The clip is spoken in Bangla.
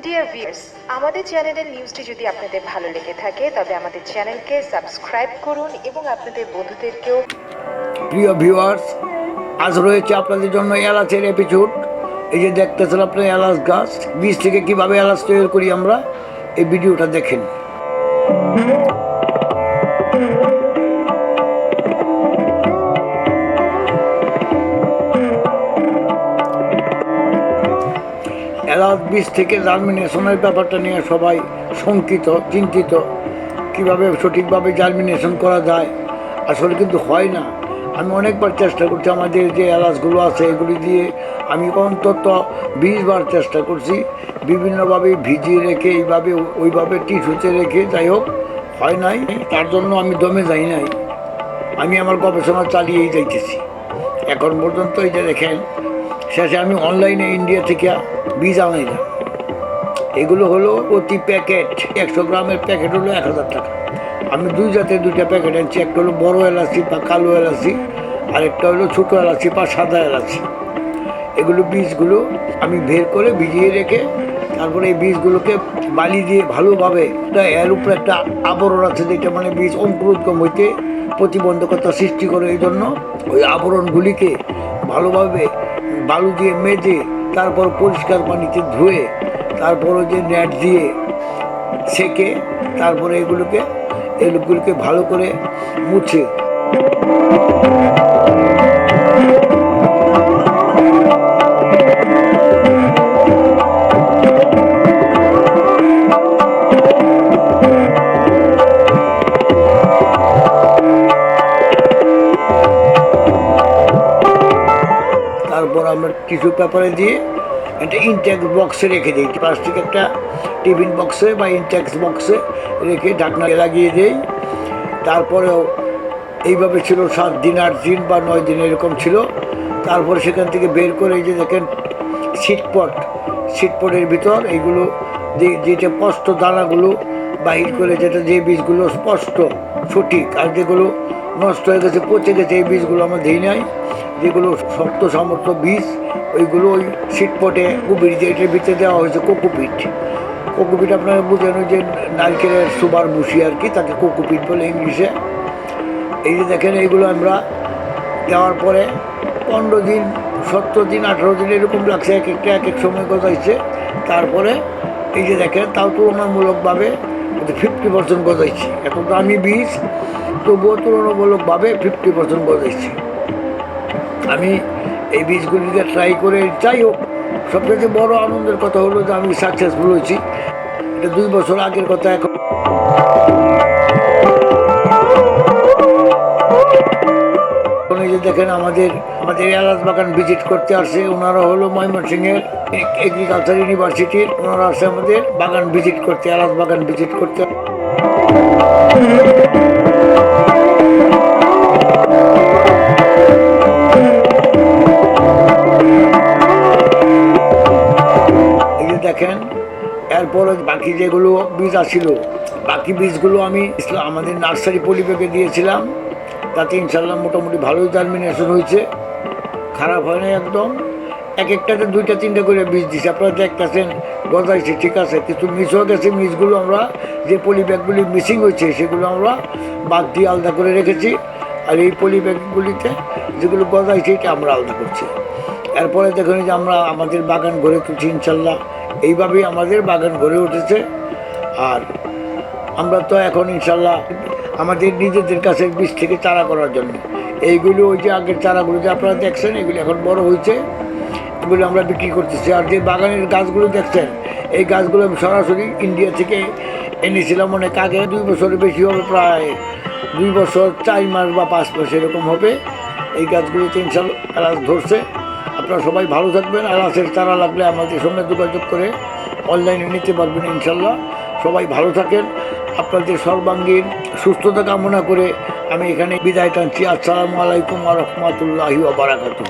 ডিয়ার ভিউয়ার্স আমাদের চ্যানেলের নিউজটি যদি আপনাদের ভালো লেগে থাকে, তবে আমাদের চ্যানেলকে সাবস্ক্রাইব করুন এবং আপনাদের বন্ধুদেরকেও প্রিয় ভিউয়ার্স আজ রয়েছে আপনাদের জন্য এলাচের এপিসোড এই যে দেখতেছেন আপনার এলাচ গাছ, বীজ থেকে কীভাবে এলাচ তৈরি করি আমরা, এই ভিডিওটা দেখেন। এলাচ বীজ থেকে জার্মিনেশনের ব্যাপারটা নিয়ে সবাই শঙ্কিত, চিন্তিত। কীভাবে সঠিকভাবে জার্মিনেশন করা যায়? আসলে কিন্তু হয় না। আমি অনেকবার চেষ্টা করছি আমাদের যে এলাচগুলো আছে এগুলি দিয়ে। আমি অন্তত বিশবার চেষ্টা করছি। বিভিন্নভাবে ভিজিয়ে রেখে, এইভাবে, ওইভাবে টিস্যুতে রেখে যাই হোক, হয় নাই। তার জন্য আমি দমে যাই নাই। আমি আমার গবেষণা চালিয়েই যাইতেছি। এখন পর্যন্ত এই যে দেখেন শেষে আমি অনলাইনে ইন্ডিয়া থেকে বীজ আনাই না এগুলো হলো প্রতি প্যাকেট একশো গ্রামের প্যাকেট হলো এক হাজার টাকা। আমি দুই জাতের দুইটা প্যাকেট আনছি একটা হলো বড়ো এলাচি বা কালো এলাচি আর একটা হলো ছোটো এলাচি বা সাদা এলাচি। এগুলো বীজগুলো আমি বের করে ভিজিয়ে রেখে তারপরে এই বীজগুলোকে বালি দিয়ে ভালোভাবে এর উপরে একটা আবরণ আছে, যেটা মানে বীজ অঙ্কুরোদ্গম হইতে প্রতিবন্ধকতা সৃষ্টি করে। এই জন্য ওই আবরণগুলিকে ভালোভাবে বালু দিয়ে মেজে, তারপর পরিষ্কার পানিতে ধুয়ে, তারপর যে নেট দিয়ে সেকে, তারপরে এগুলোকে এগুলোকে ভালো করে মুছে। তারপর আমরা টিস্যু পেপারে দিয়ে একটা ইনটেক্স বক্সে রেখে দিই। প্লাস্টিক একটা টিফিন বক্সে বা ইনট্যাক্স বক্সে রেখে ঢাকনা লাগিয়ে দিই। তারপরেও এইভাবে ছিল সাত দিন, আট দিন বা নয় দিন এরকম ছিল। তারপরে সেখান থেকে বের করে এই যে দেখেন সিটপট সিটপটের ভিতর এইগুলো যে- স্পষ্ট দানাগুলো বাহির করে যেটা যে বীজগুলো স্পষ্ট সঠিক আর যেগুলো নষ্ট হয়ে গেছে, পচে গেছে, এই বীজগুলো আমরা দিই নাই। যেগুলো শক্ত সামর্থ্য বীজ, ওইগুলো ওই সিটপটে কুবির যে এটার ভিতরে দেওয়া হয়েছে কোকোপিট। কোকোপিট আপনারা বুঝেন যে নারকেলের সুবার বুসি আর কি, তাকে কোকোপিট বলে ইংলিশে। এই যে দেখেন, এইগুলো আমরা দেওয়ার পরে পনেরো দিন সত্তর দিন, আঠেরো দিন এরকম লাগছে, এক একটা, এক এক সময় গজাইছে। তারপরে এই যে দেখেন, তাও তুলনামূলকভাবে ফিফটি পার্সেন্ট গজাইছি। এত দামি বীজ তবুও তুলনামূলকভাবে ফিফটি পার্সেন্ট গজাইছি। আমি এই বীজগুলিকে ট্রাই করে, যাই হোক, সবচেয়ে বড় আনন্দের কথা হলো যে আমি সাকসেসফুল হয়েছি। এটা দুই বছর আগের কথা, এখন এখন দেখেন আমাদের আমাদের এলাচ বাগান ভিজিট করতে আসছে ওনারা হলো ময়মনসিংহের এগ্রিকালচার ইউনিভার্সিটির ওনারা আসছে আমাদের, বাগান ভিজিট করতে এলাচ বাগান ভিজিট করতে। দেখেন, এরপরে বাকি যেগুলো বীজ আসছিল বাকি বীজগুলো আমি আমাদের নার্সারি পরিবেকে দিয়েছিলাম। তাতে ইনশাল্লাহ মোটামুটি ভালোই জার্মিনেশন হয়েছে। খারাপ হয় না একদম। এক একটাতে দুইটা, তিনটা করে বীজ দিছে। আপনারা দেখতেছেন গজাইছে ঠিক আছে। কিছু মিস হয়ে গেছে মিসগুলো আমরা, যে পলি ব্যাগগুলি মিসিং হয়েছে, সেগুলো আমরা বাদ দিয়ে আলাদা করে রেখেছি। আর এই পলি ব্যাগগুলিতে যেগুলো গজাইছে এটা আমরা আলাদা করছি। এরপরে দেখুন যে আমরা আমাদের বাগান গড়ে তুলছি, ইনশাল্লাহ। এইভাবেই আমাদের বাগান গড়ে উঠেছে। আর আমরা তো এখন ইনশাল্লাহ আমাদের নিজেদের কাছে বীজ থেকে চারা করার জন্য। এইগুলো ওই যে আগের চারাগুলো যে আপনারা দেখছেন, এগুলো এখন বড় হয়েছে। এগুলো আমরা বিক্রি করতেছি। আর যে বাগানের গাছগুলো দেখছেন, এই গাছগুলো আমি সরাসরি ইন্ডিয়া থেকে এনেছিলাম অনেক আগে, দুই বছরের বেশি হবে, প্রায় দুই বছর, চার মাস বা পাঁচ মাস এরকম হবে। এই গাছগুলোতে ইনশাল্লাহ এলাচ ধরছে। আপনারা সবাই ভালো থাকবেন। এলাচের চারা লাগলে আমাদের সঙ্গে যোগাযোগ করে অনলাইনে নিতে পারবেন ইনশাল্লাহ। সবাই ভালো থাকেন। আপনাদের সর্বাঙ্গীন সুস্থতা কামনা করে আমি এখানে বিদায় টানছি। আসসালামু আলাইকুম রহমতুল্লাহি বারাকাতুহ।